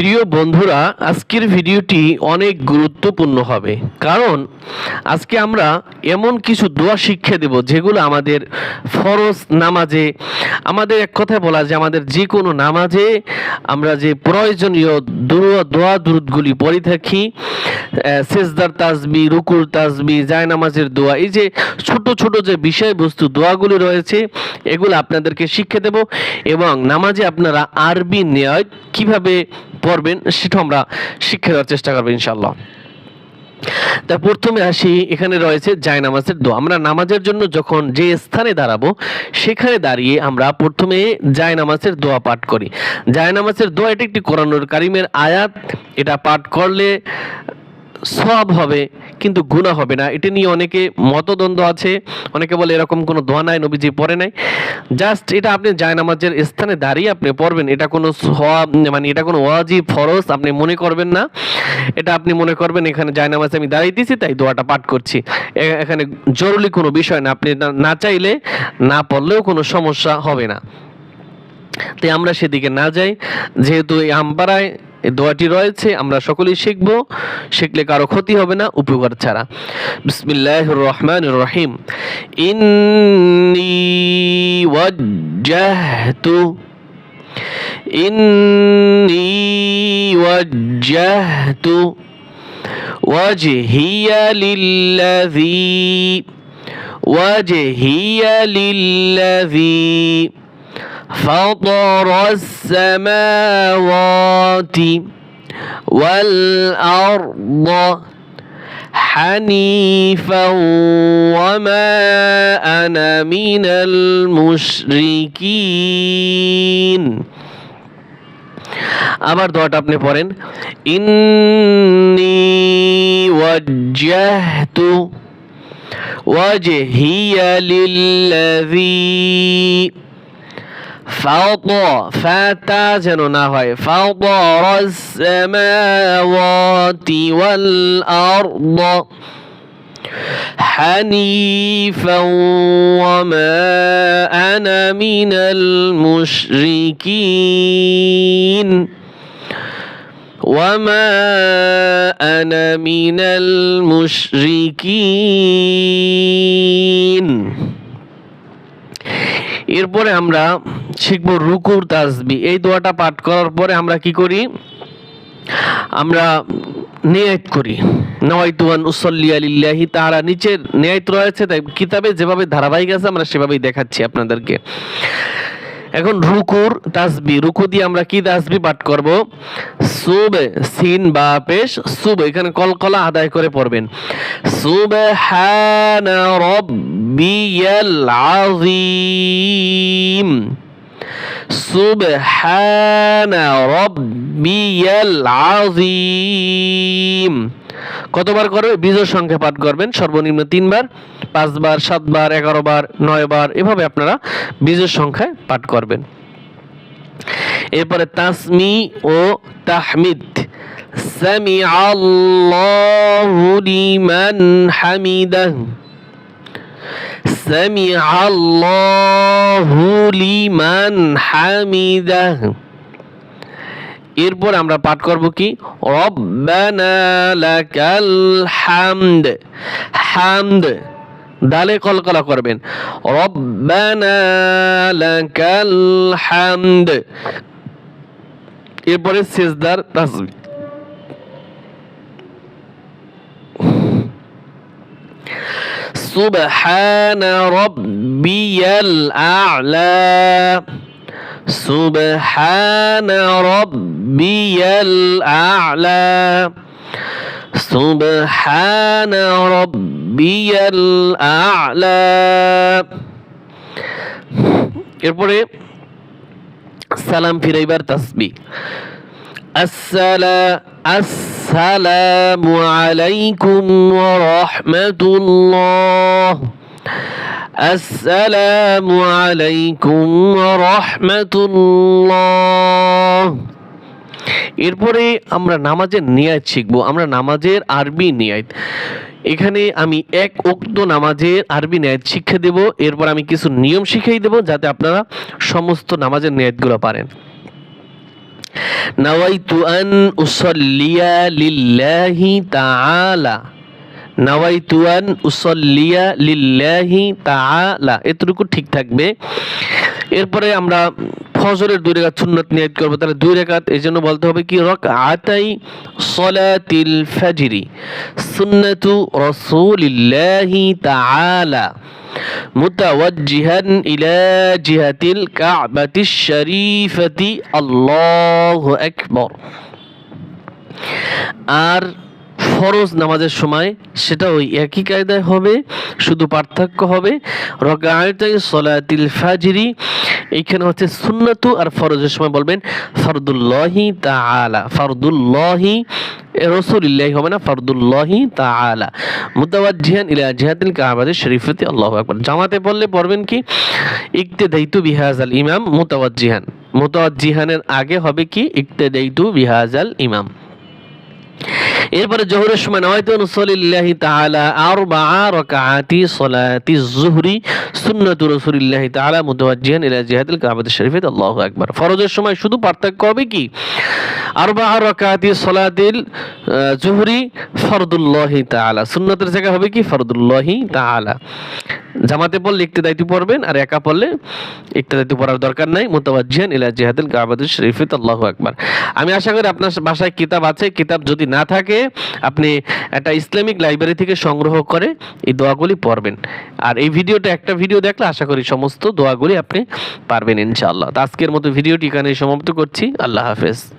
প্রিয় বন্ধুরা, আজকের ভিডিওটি অনেক গুরুত্বপূর্ণ হবে। কারণ আজকে আমরা এমন কিছু দোয়া শিক্ষা দেব যেগুলো আমাদের ফরজ নামাজে, আমাদের এক কথায় বলা যায়, আমাদের যে কোনো নামাজে আমরা যে প্রয়োজনীয় দোয়া দোয়া দুরুদগুলি পড়ে থাকি সেজদার তাজবি, রুকুর তাজবি জায় নামাজের দোয়া, এই যে ছোট ছোট যে বিষয়বস্তু, দোয়াগুলি রয়েছে, এগুলো আপনাদেরকে শিক্ষা দেব এবং নামাজে আপনারা আরবি নেয় কীভাবে পড়বেন সেটা আমরা শিক্ষা দেওয়ার চেষ্টা করব ইনশাল্লাহ তা প্রথমে আসি, এখানে রয়েছে জায় নামাজের দোয়া। আমরা নামাজের জন্য যখন যে স্থানে দাঁড়াবো, সেখানে দাঁড়িয়ে আমরা প্রথমে জায় নামাজের দোয়া পাঠ করি। জায় নামাজের দোয়া, এটি একটি কোরআনুর কারিমের আয়াত। এটা পাঠ করলে সব হবে, কিন্তু গুণা হবে না। এটা নিয়ে অনেকে মতদ্বন্দ্ব আছে, অনেকে বলে এরকম কোনো দোয়া নাই, নবীজি পড়ে নাই। জাস্ট এটা আপনি জায়নামাজের স্থানে দাঁড়িয়ে আপনি পড়বেন, এটা কোনো সওয়াব মানে এটা কোনো ওয়াজিব, ফরজ, আপনি মনে করবেন না। এটা আপনি মনে করবেন, এখানে জায়নামাজে আমি দাঁড়াইতেছি, তাই দোয়াটা পাঠ করছি। এখানে জরুরি কোনো বিষয় না, আপনি না চাইলে না পড়লেও কোনো সমস্যা হবে না। তাই আমরা সেদিকে না যাই, যেহেতু এই আমপাড়ায় এই দোয়াটি রয়েছে আমরা সকলেই শিখবো শিখলে কারো ক্ষতি হবে না উপকার ছাড়া বিসমিল্লাহ রহমান রহিম ইন্নি ওয়াজ্জাহতু ইন্নি ওয়াজ্জাহতু وجهي للذي وجهي للذي فطر السماوات والأرض حنيفا وما أنا من المشركين আবার দোয়াটা আপনি পড়েন ইন্নি ওয়াজ্জাহতু ওয়াজহিয়া লিল্লাযী ফাওতা ফাতা যেন না হয় ফাওতারাস সামাওয়াতি ওয়াল আরদ حنيفا وما أنا من المشركين وما أنا من المشركين এরপরে আমরা শিখব রুকুর তাসবি এই দোয়াটা পাঠ করার পরে আমরা কি করি? আমরা নিয়ত করি। নওয়াইতুয়ান উসল্লি আলিল্লাহি তারা নিচের নিয়ত রয়েছে, তাই কিতাবে যেভাবে ধারাবাহিক আছে, আমরা সেভাবেই দেখাচ্ছি আপনাদেরকে। এখন রুকুর তাসবি রুকু দিয়ে আমরা কি তাসবি পাঠ করব? সুব সিন বা পেশ সুব এখানে কলকলা আদায় করে পড়বেন। সুবহানা রাব্বিয়াল আযীম। সুবহানা রাব্বিয়াল আযীম। কতবার করবে বীজের সংখ্যা পাঠ করবেন? সর্বনিম্ন তিনবার, পাঁচবার, সাতবার এগারো বার নয় বার এভাবে আপনারা বীজের সংখ্যায় পাঠ করবেন। এরপরে তাসমি ও তাহমিদ। সামি আল্লাহু লিমান হামিদাহ। সামি আল্লাহু লিমান হামিদাহ এরপর আমরা পাঠ করব কি? রব্বানা লাকাল হামদ। হামদ দালে কলকলা করবেন। রব্বানা লাকাল হামদ। এরপরে সেজদার তাসবিহ سبحان ربي الأعلى سبحان ربي الأعلى سبحان ربي الأعلى এরপরে সালাম ফিরাইবার তাসবি السلام আসসালামু আলাইকুম ওয়া রাহমাতুল্লাহ আসসালামু আলাইকুম ওয়া রাহমাতুল্লাহ এরপরে আমরা নামাজের নিয়াত শিখব। আমরা নামাজের আরবি নিয়াত। এখানে আমি এক উক্ত নামাজের আরবি নেয়াত শিখে দেব। এরপর আমি কিছু নিয়ম শিখিয়ে দেব যাতে আপনারা সমস্ত নামাজের নিয়াতগুলো পারেন। নাওয়াইতু আন উসল্লিয়া লিল্লাহি তাআলা নাওয়াইতু আন উসল্লিয়া লিল্লাহি তাআলা এতটুকু ঠিক থাকবে। এরপরে আমরা ফজরের দুই রেখাত সুন্নত নিয়ত করবো তাহলে দুই রেখাত এই জন্য বলতে হবে কি রক আতাই সলাতিল ফাজরি সুন্নাতু রাসূলিল্লাহি তাআলা متوجها إلى جهة الكعبة الشريفة الله أكبر আর ফরজ নামাজের সময় সেটা ওই একই কায়দায় হবে, শুধু পার্থক্য হবে রকায়তাই সলাতিল ফাজরি, এইখানে হচ্ছে সুন্নাতু আর ফরজের সময় বলবেন ফরদুল্লাহি তাআলা, ফরদুল্লাহি রসুলিল্লাহি হবে না, ফরদুল্লাহি তাআলা। মুতাওয়াজ্জিহান ইলা জিহাতিল কাবাতি শরীফতি, আল্লাহ আকবার। জামাতে পড়লে পড়বেন কি? ইক্তেদাইতু বিহাজাল ইমাম, মুতাওয়াজ্জিহান। মুতাওয়াজ্জিহানের আগে হবে কি? ইক্তেদাইতু বিহাজাল ইমাম। এরপরে জোহরের সময় নওয়াইতু সলিল্লাহি তাআলা আরবাআ রাকাতি সলাতি যুহরি সুন্নাতু রাসূলিল্লাহি তাআলা মুতাওয়াজ্জিহান ইলা জিহাদিল কাবাতিশ শরীফাত আল্লাহু আকবার। ফরজের সময় শুধু পার্থক্য হবে কি? আরবাআ রাকাআতি সলাতিল আহ, জুহরি ফরদুল্লাহি তাআলা। সুন্নাতের জায়গা হবে কি? ফরদুল্লাহি তাআলা। জামাতে পড়লে ইক্তেদাইতু পড়বেন আর একা পড়লে ইক্তেদাইতু পড়ার দরকার নাই। মুতাওয়াজ্জিহান ইলা জিহাদিল কাবাতিশ শরীফাত আল্লাহু আকবার। আমি আশা করি আপনার বাসায় কিতাব আছে। কিতাব যদি না থাকে আপনি একটা ইসলামিক লাইব্রেরি থেকে সংগ্রহ করে এই দোয়াগুলি পড়বেন। আর এই ভিডিওটা একটা ভিডিও দেখলে আশা করি সমস্ত দোয়াগুলি আপনি পারবেন ইনশাআল্লাহ। তো আজকের মতো ভিডিওটি এখানে সমাপ্ত করছি। আল্লাহ হাফেজ।